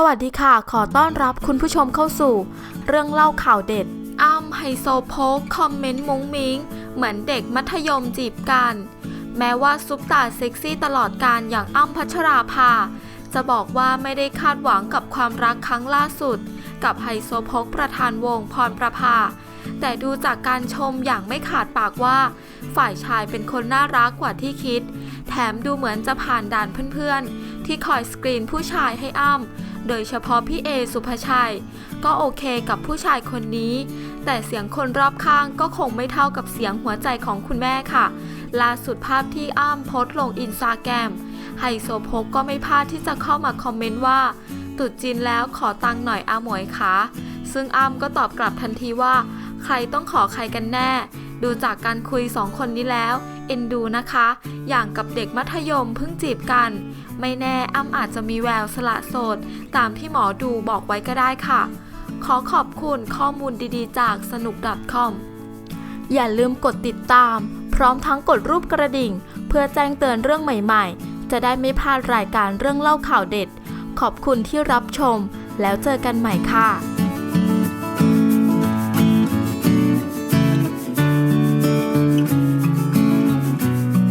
สวัสดีค่ะ ขอต้อนรับคุณผู้ชมเข้าสู่ เรื่องเล่าข่าวเด็ด อ้ำไฮโซโพกคอมเมนต์มุ้งมิ้งเหมือนเด็กมัธยมจีบกัน แม้ว่าซุปตาเซ็กซี่ตลอดการอย่างอ้ำพัชราภา จะบอกว่าไม่ได้คาดหวังกับความรักครั้งล่าสุด กับไฮโซโพกประธานวงพรประภา แต่ดูจากการชมอย่างไม่ขาดปากว่า ฝ่ายชายเป็นคนน่ารักกว่าที่คิด แถมดูเหมือนจะผ่านด่านเพื่อนๆ ที่คอยสกรีนผู้ชายให้อ้ำ โดยเฉพาะพี่เอสุภชัย ก็โอเคกับผู้ชายคนนี้ แต่เสียงคนรอบข้างก็คงไม่เท่ากับเสียงหัวใจของคุณแม่ค่ะ ล่าสุดภาพที่อ้ำโพสลงอินสตาแกรมไฮโซโพกก็ไม่พลาดที่จะเข้ามาคอมเมนต์ว่าตุดจีนแล้วขอตังหน่อยอาหมวยคะซึ่งอ้ำก็ตอบกลับทันทีว่า ใครต้องขอใครกันแน่ ดูจากการคุยสองคนนี้แล้ว เอ็นดูนะคะ อย่างกับเด็กมัธยมเพิ่งจีบกัน ไม่แน่อ้ำอาจจะมีแววสละโสด ตามที่หมอดูบอกไว้ก็ได้ค่ะ ขอขอบคุณข้อมูลดีๆ จากสนุก .com อย่าลืมกดติดตาม พร้อมทั้งกดรูปกระดิ่ง เพื่อแจ้งเตือนเรื่องใหม่ๆ จะได้ไม่พลาดรายการเรื่องเล่าข่าวเด็ด ขอบคุณที่รับชม แล้วเจอกันใหม่ค่ะ